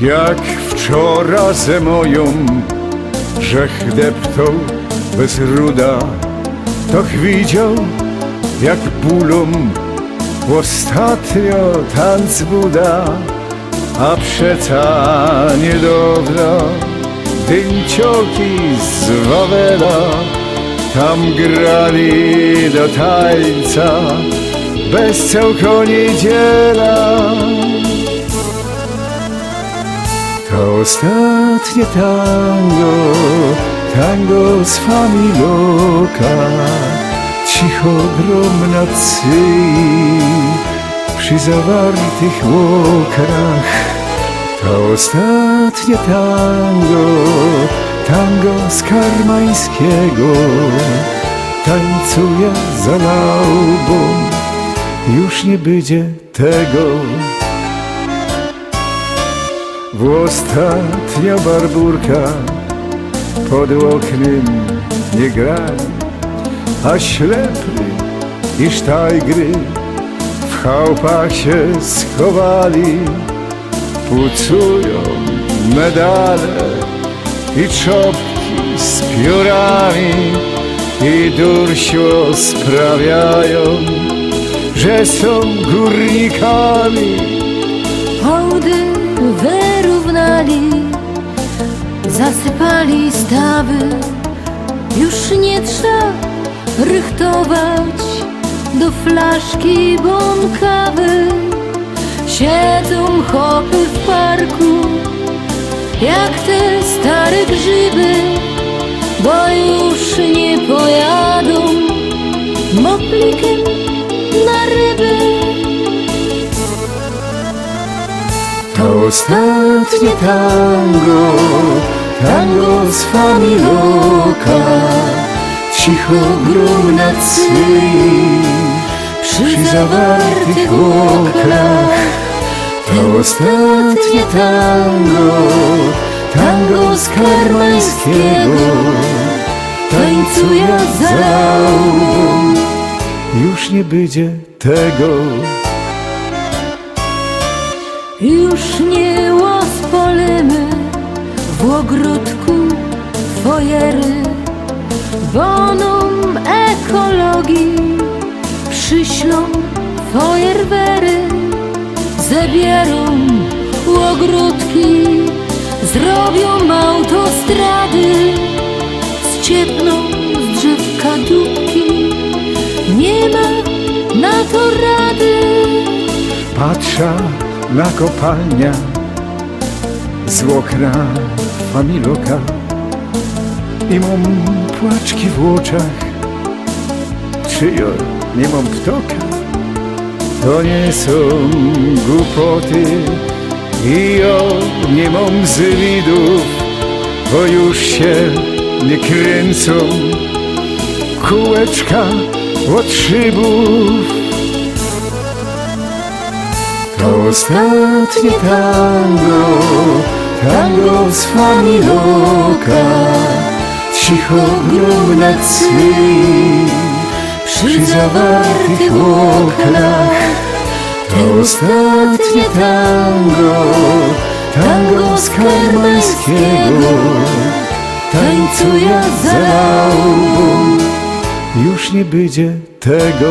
Jak wczoraj ze moją Rzech deptał bez ruda To widział jak bólą Ostatnio tanc Buda A przeca niedawno Dyńcioki z Wawela. Tam grali do tańca Bez całko niedziela To ostatnie tango, tango z familoka Cicho grom na cyi przy zawartych okrach To ostatnie tango, tango z karmańskiego. Tańcuje za laubą, już nie będzie tego ostatnia barburka pod oknem nie grali, a ślepy i sztajgry w chałupach się schowali, pucują medale i czopki z piórami i dursiło sprawiają, że są górnikami. Wyrównali, zasypali stawy. Już nie trzeba rychtować do flaszki bąkawy. Siedzą chopy w parku, jak te stare grzyby, bo już nie pojadą moplikiem ostatnie tango, tango z familoka Cicho grom na przy zawartych okrach. To ostatnie tango, tango z karmańskiego. Tańcuje za laubą, już nie będzie tego Już nie łospolimy w ogródku fojery, bonom ekologii przyślą fojerwery, zabierą ogródki, zrobią autostrady, zciepną z drzewka dupki, nie ma na to rady. Patrzę na kopalnia z okna familoka i mam płaczki w oczach. Czy ja nie mam ptoka? To nie są głupoty i ja nie mam zwidów, bo już się nie kręcą kółeczka od szybów. To ostatnie tango, tango z familoka Cicho grom na cyi przy zawartych oknach. To ostatnie tango, tango z karmańskiego Tańcuje za laubą, już nie będzie tego